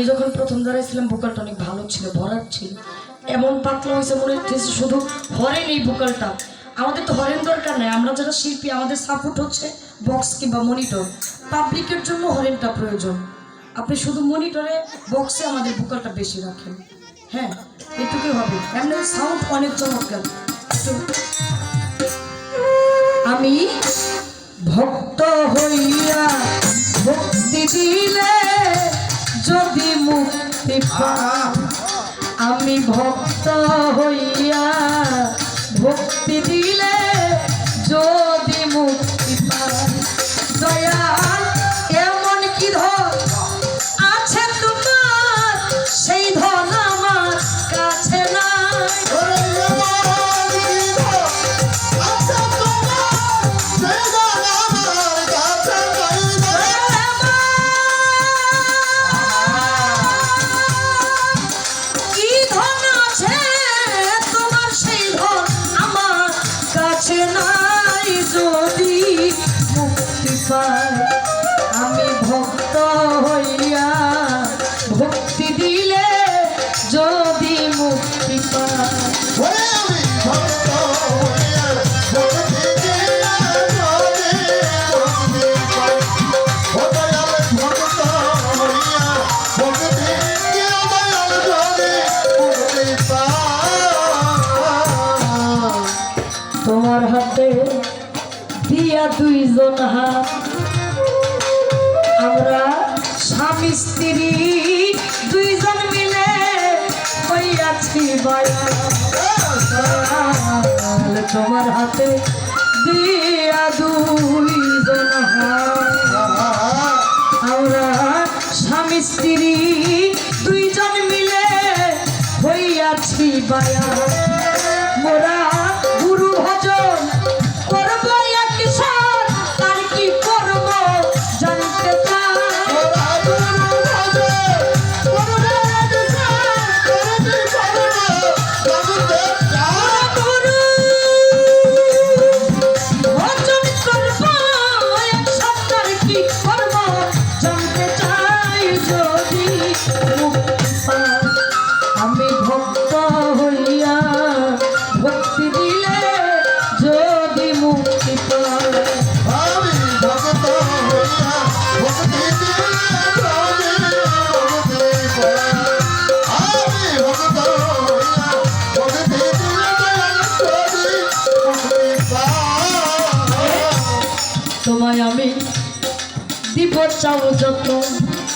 আমি যখন প্রথম দাঁড়াইছিলাম, ভোকালটা অনেক ভালো ছিল, ভরাট ছিল। এমন পাতলা হয়েছে মনে হচ্ছে শুধু হরেন এই ভোকালটা। আমাদের তো হরেন দরকার নেই, আমরা যারা শিল্পী, আমাদের সাপোর্ট হচ্ছে বক্স কিংবা মনিটর পাবলিকের জন্য হরেনটা প্রয়োজন। আপনি শুধু মনিটরে বক্সে আমাদের ভোকালটা বেশি রাখেন। হ্যাঁ এটুকুই হবে। এমনি সাউন্ড অনেক চমৎকার। আমি ভক্ত হইয়া ভক্তি দিলে যদি মুক্তি আমি ভক্ত হইয়া ভক্তি দিলে মুক্তি আমি ভক্ত হইয়া ভক্তি দিলে যদি মুক্তি পাই। তোমার হাতে দিয়া দুইজন হাত। তোমার হাতে দিয়া হাত আমরা স্বামী স্ত্রী দুইজন মিলে হইয়াছি বায়া। মোরা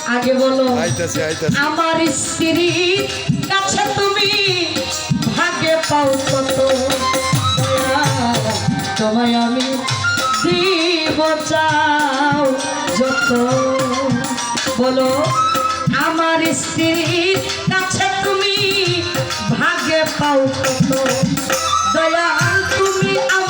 আগে বলো আইতাছে আইতাছে। আমার স্ত্রী কাছে তুমি ভাগে পাও কত? তোমায় আমি দিব চাও যত। বলো আমার স্ত্রীর কাছে তুমি ভাগে পাও কত? দয়াল তুমি আমায়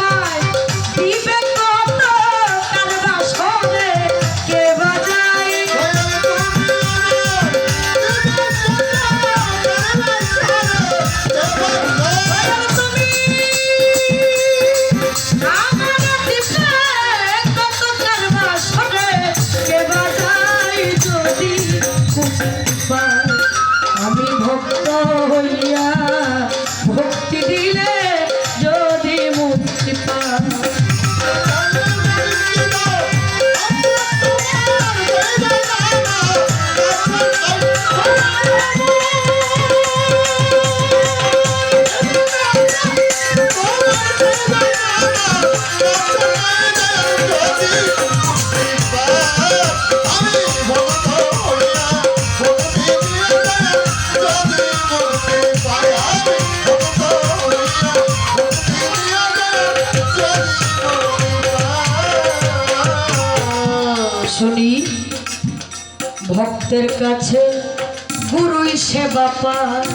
সেবা পায়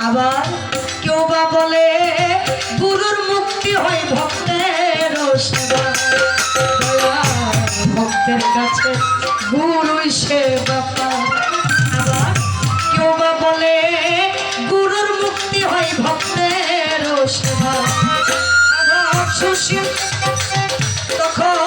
আবার কেউ বা বলে, গুরুর মুক্তি হয় ভক্তের ভক্তের কাছে গুরুই সেবা পায় আবার কেউ বা বলে, গুরুর মুক্তি হয় ভক্তের সেবা সুশীল তখন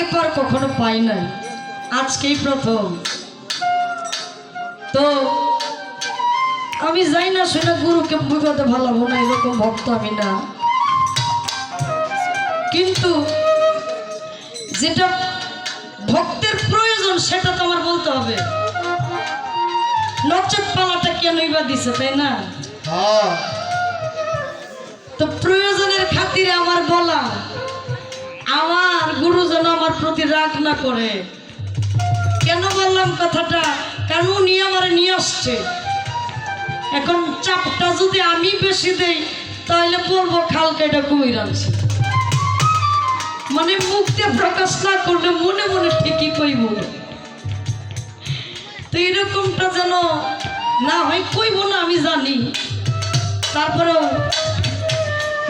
এবার কখনো পাই নাই। আজকেই প্রথম। তো আমি যাই না শুনে গুরুকে বিপদে ভালাবো না এরকম ভক্ত আমি না। কিন্তু যেটা ভক্তের প্রয়োজন সেটা তো আমার বলতে হবে। নচেত পালাটা কেনই বা দিছে তাই না? তো প্রয়োজনের খাতিরে আমার বলা। আমার গুরু যেন আমার প্রতি রাগ না করে। কেন বললাম কথাটা? কারণ উনি আমার নিয়ে আসছে? এখন চাপটা যদি আমি বেশি দেই, তাহলে বলব খালকে এটা কুমির আনছে। মানে মুখতে প্রকাশ না করলে মনে মনে ঠিকই কইব তো এরকমটা যেন না হয়, কইব না আমি জানি। তারপরেও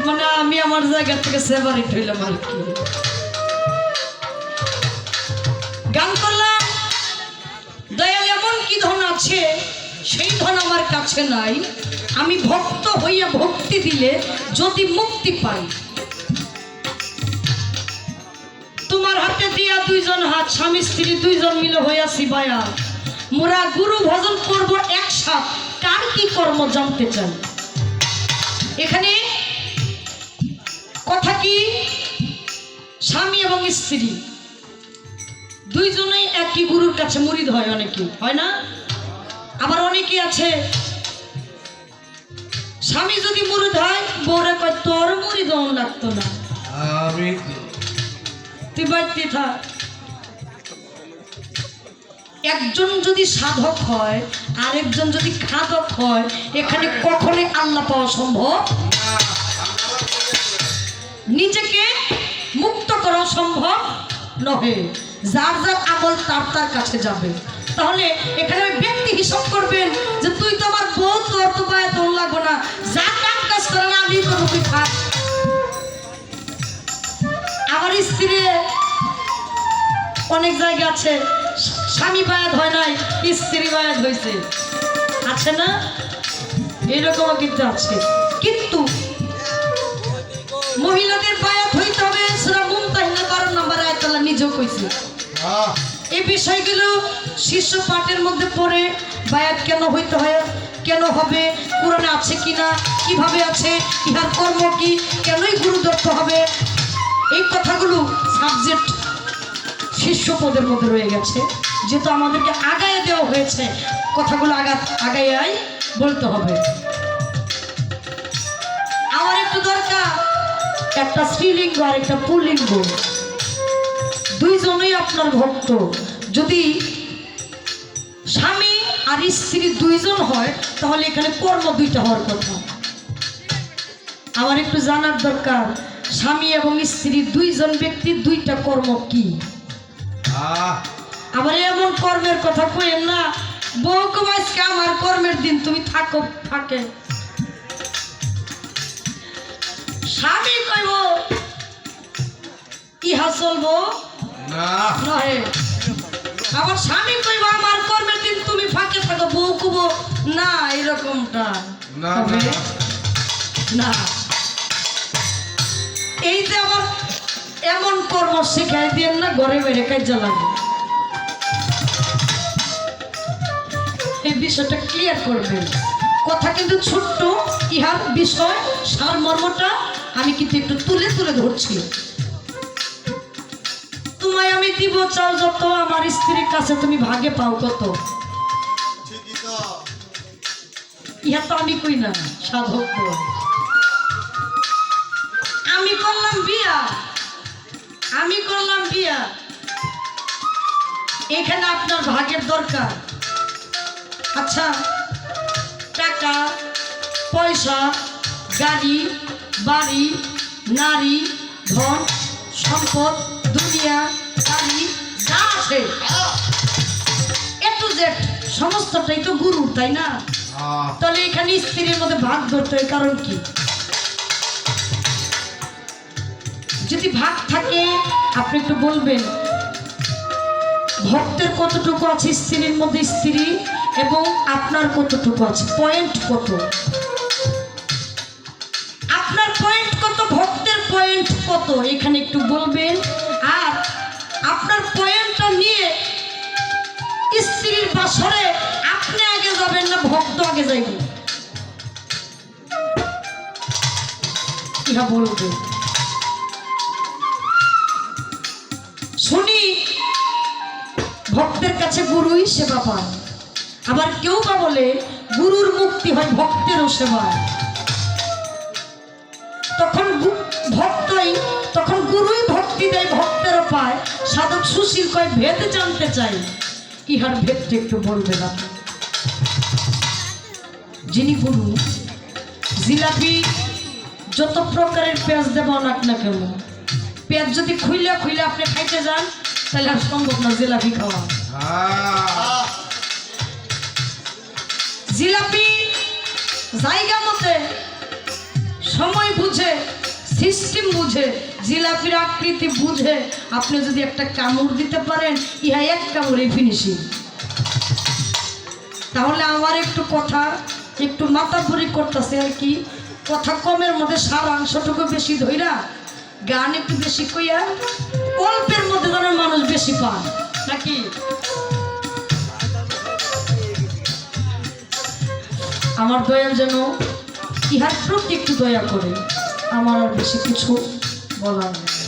মানে আমি আমার জায়গা থেকে সেভারিট হইলাম আর কি। গান করলাম। দয়াল, এমন কি ধন আছে? সেই ধন আমার কাছে নাই। আমি ভক্ত হইয়া ভক্তি দিলে যদি মুক্তি পাই। তোমার হাতে দিয়া দুইজন হাত, স্বামী, স্ত্রী দুইজন মিলে হইয়াছি বায়া। মোরা গুরু ভজন করব একসাথ। কার কি কর্ম জানতে চাই? এখানে কথা কি? স্বামী এবং স্ত্রী। দুইজনেই একই গুরুর কাছে মুরিদ হয় অনেকে হয় না? আবার অনেকে আছে। স্বামী যদি মুরিদ হয় বউরে কয় তোর মুরিদ লাগতো না। তুই বাড়তে থাক। একজন যদি সাধক হয় আরেকজন যদি খাদক হয় এখানে কখনোই আল্লাহ পাওয়া সম্ভব নিজেকে মুক্ত করা সম্ভব নহে। যার যার আমল তার তার কাছে যাবে। তাহলে এখানে ব্যক্তি হিসাব করবেন যে তুই তো আমার বউ তোর তো পায়ে তোর লাগবো না। যা কাম কাজ করে না আমি করব তুই থাক আমার স্ত্রী অনেক জায়গা আছে। স্বামী বায়াত হয় নাই, স্ত্রী বায়াত হয়েছে আছে না? এরকমও কিন্তু আছে। মহিলাদের বায়াত হইতে হবে সেটা মুমতাহিনা বারো নম্বর আয়তলা নিজেও কইছে। এই বিষয়গুলো শীর্ষ পাঠের মধ্যে পড়ে বায়াত কেন হইতে হয় কেন হবে কোরআনে আছে কিনা কীভাবে আছে ইহার কর্ম কি কেনই গুরুদত্ত হবে? এই কথাগুলো সাবজেক্ট শীর্ষ পদের মধ্যে রয়ে গেছে। যেহেতু আমাদেরকে আগায় দেওয়া হয়েছে কথাগুলো আগা আগাইয়াই বলতে হবে। একটা স্ত্রীলিঙ্গ আর একটা পুল্লিঙ্গ। দুইজনেই আপনার ভক্ত। যদি স্বামী আর স্ত্রী দুইজন হয় তাহলে এখানে কর্ম দুইটা হওয়ার কথা। আমার একটু জানার দরকার স্বামী এবং স্ত্রী দুইজন ব্যক্তির দুইটা কর্ম কি? আবার এমন কর্মের কথা কইেন না বউকে আমার কর্মের দিন তুমি থাকো থাকে। স্বামী কইব ইহা চলবো? না। নহে। আবার স্বামী কইব আমার কর্মের দিন তুমি ফাঁকে থাকো বউ কব না এরকমটা না, এই যে আমার এমন কর্ম শিখাই দিয়ে না ঘরে বেড়ে কাজে লাগে। এই বিষয়টা ক্লিয়ার করবেন। কথা কিন্তু ছোট্ট ইহার বিষয় সার মর্মটা আমি কিন্তু একটু তুলে তুলে ধরছি। তোমায় আমি দিব চাও যত, আমার স্ত্রীর কাছে তুমি ভাগে পাও কত। ইহা তো আমি কই না, সাধক আমি করলাম বিয়া। আমি করলাম বিয়া। এখানে আপনার ভাগের দরকার। আচ্ছা টাকা, পয়সা, গাড়ি বাড়ি নারী ধন সম্পদ দুনিয়া গাড়ি যা আছে। এ টু জেড সমস্তটাই তো গুরু তাই না? তাহলে এখানে স্ত্রীর মধ্যে ভাগ ধরতে হয় কারণ কি? যদি ভাগ থাকে আপনি একটু বলবেন ভক্তের কতটুকু আছে স্ত্রীর মধ্যে স্ত্রী এবং আপনার কতটুকু আছে? পয়েন্ট কত? কত? এখানে একটু বলবেন। আর আপনার পয়েন্টটা নিয়ে স্ত্রীর বাসরে আপনি আগে যাবেন না, ভক্ত আগে যাইবে। ইহা বলবে। শুনি, ভক্তের কাছে গুরুই সেবা পায়। আবার কেউ বা বলে, গুরুর মুক্তি হয় ভক্তেরও সেবায়। সাধক সুশীল কয়, ভেদ জানতে চাই। ইহার ভেদটা একটু বলবে না? যিনি গুরু জিলাপি যত প্রকারের পেঁয়াজ দেবো না না কেন? পেঁয়াজ যদি খুইলা খুইলা আপনি খাইতে যান, তাহলে আর সম্ভব না জিলাপি খাওয়া। জিলাপি জায়গা মতে সময় বুঝে সিস্টেম বুঝে, জিলাপির আকৃতি বুঝে, আপনি যদি একটা কামড় দিতে পারেন, ইহা এক কামড়ে ফিনিশিং তাহলে আমার একটু কথা, একটু মাতাপুরি করতেছে আর কি। কথা কমের মধ্যে সারাংশটুকু বেশি ধইরা, গান একটু বেশি কইয়া, অল্পের মধ্যে যেন মানুষ বেশি পান নাকি? আমার দয়াল যেন ইহার প্রতি একটু দয়া করে। আমার বেশি কিছু বলার নেই।